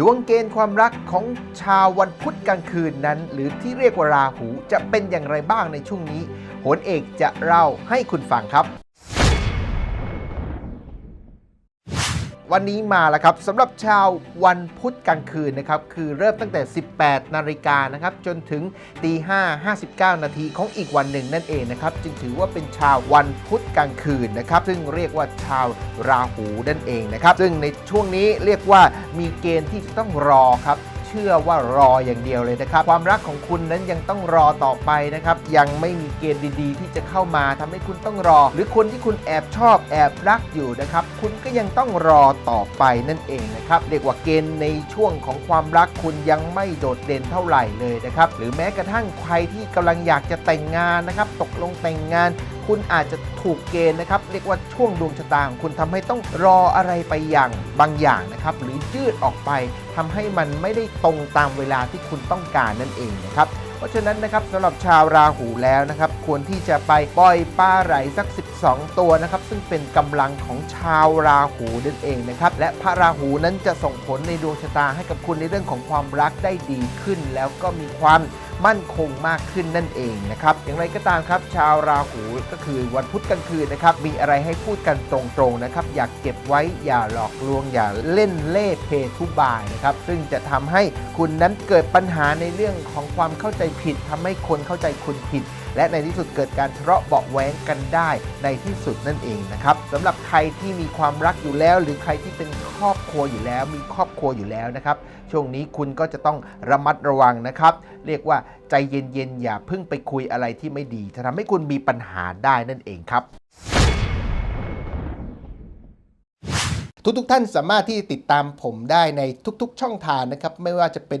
ดวงเกณฑ์ความรักของชาววันพุธกลางคืนนั้น หรือที่เรียกว่าราหูจะเป็นอย่างไรบ้างในช่วงนี้โหนเอกจะเล่าให้คุณฟังครับ วันนี้มาแล้วครับสำหรับชาววันพุธกลางคืนนะครับคือเริ่มตั้งแต่ 18 นาฬิกานะครับจนถึงตี5 59 นาทีของอีกวันหนึ่งนั่นเองนะครับจึงถือว่าเป็นชาววันพุธกลางคืนนะครับซึ่งเรียกว่าชาวราหูนั่นเองนะครับซึ่งในช่วงนี้เรียกว่ามีเกณฑ์ที่จะต้องรอครับ ชื่อว่ารออย่างเดียวเลยนะครับ ความรักของคุณนั้นยังต้องรอต่อไปนะครับ ยังไม่มีเกณฑ์ดีๆ ที่จะเข้ามาทำให้คุณต้องรอ หรือคนที่คุณแอบชอบแอบรักอยู่นะครับ คุณก็ยังต้องรอต่อไปนั่นเองนะครับเรียกว่าเกณฑ์ในช่วงของความรักคุณยังไม่โดดเด่นเท่าไหร่เลยนะครับ หรือแม้กระทั่งใครที่กำลังอยากจะแต่งงานนะครับ ตกลงแต่งงาน คุณอาจจะถูกเกณฑ์นะครับ เรียกว่าช่วงดวงชะตาของคุณทำให้ต้องรออะไรไปอย่างบางอย่างนะครับ หรือยืดออกไปทำให้มันไม่ได้ตรงตามเวลาที่คุณต้องการนั่นเองนะครับเพราะฉะนั้นนะครับสำหรับชาวราหูแล้วนะครับ ควรที่จะไปปล่อยปลาไหลสัก 12 ตัวนะครับ ซึ่งเป็นกำลังของชาวราหูนั่นเองนะครับ และพระราหูนั้นจะส่งผลในดวงชะตาให้กับคุณในเรื่องของความรักได้ดีขึ้น แล้วก็มีความ มั่นคงมากขึ้นนั่นเองนะครับอย่างไรก็ตามครับ ชาวราหูก็คือวันพุธกลางคืนนะครับมีอะไรให้พูดกันตรงๆนะครับอย่าเก็บไว้อย่าหลอกลวงอย่าเล่นเล่เพทุบายนะครับซึ่งจะทำให้คุณนั้นเกิดปัญหาในเรื่องของความเข้าใจผิดทำให้คนเข้าใจคุณผิด และในที่สุดเกิดการทะเลาะเบาะแว้งกันได้ในที่สุดนั่นเองนะครับสำหรับใครที่มีความรักอยู่แล้ว หรือใครที่เป็นครอบครัวอยู่แล้ว มีครอบครัวอยู่แล้วนะครับช่วงนี้คุณก็จะต้องระมัดระวังนะครับ เรียกว่าใจเย็นๆอย่าเพิ่งไปคุยอะไรที่ไม่ดีจะทำให้คุณมีปัญหาได้นั่นเองครับทุกๆทท่านสามารถที่ติดตามผมได้ในทุกๆ ช่องทางนะครับ ไม่ว่าจะเป็น